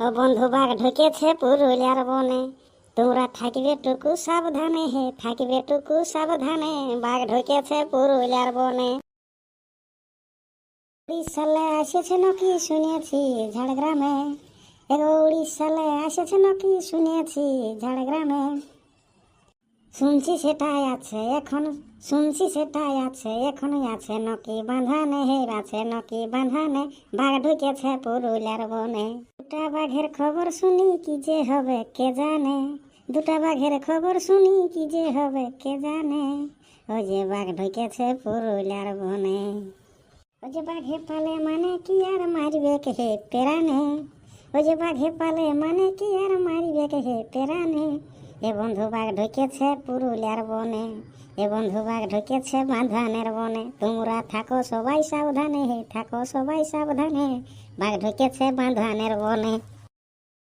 ও বন্ধু বাঘ ঢুকেছে পুরুলিয়ার বনে। তোমরা থাকবে টুকু সাবধানে হে থাকবে টুকু সাবধানে, বাঘ ঢুকেছে পুরুলিয়ার বনে। উড়িষ্যালে আসেছে নাকি শুনেছি ঝাড়গ্রামে। এগো উড়িষ্যালে আসেছে নাকি শুনেছি ঝাড়গ্রামে। শুনছি সেটাই আছে, এখন শুনছি সেটাই আছে, এখনই আছে, নকি বাঁধানে হে আছে, নকি বাঁধানে বাঘ ঢুকেছে পুরুলিয়ার বনে। দুটা বাঘের খবর শুনি কি যে হবে কে জানে? দুটা বাঘের খবর শুনি কি যে হবে কে জানে? ওই যে বাঘ ঢুকেছে পুরুলিয়ার বনে। ওই যে বাঘে পালে মানে কি আর মারবে কে হে পেরানে ওই যে বাঘে পালে মানে কি আর মারবে কে হে পেরানে এ বন্ধু বাঘ ঢুকেছে পুরুলিয়ার বনে। এ বন্ধু বাঘ ঢুকেছে বাঁধানের বনে। তোমরা থাকো সবাই সাবধানে হে থাকো সবাই সাবধানে। বাঘ ঢুকেছে বাঁধানের বনে।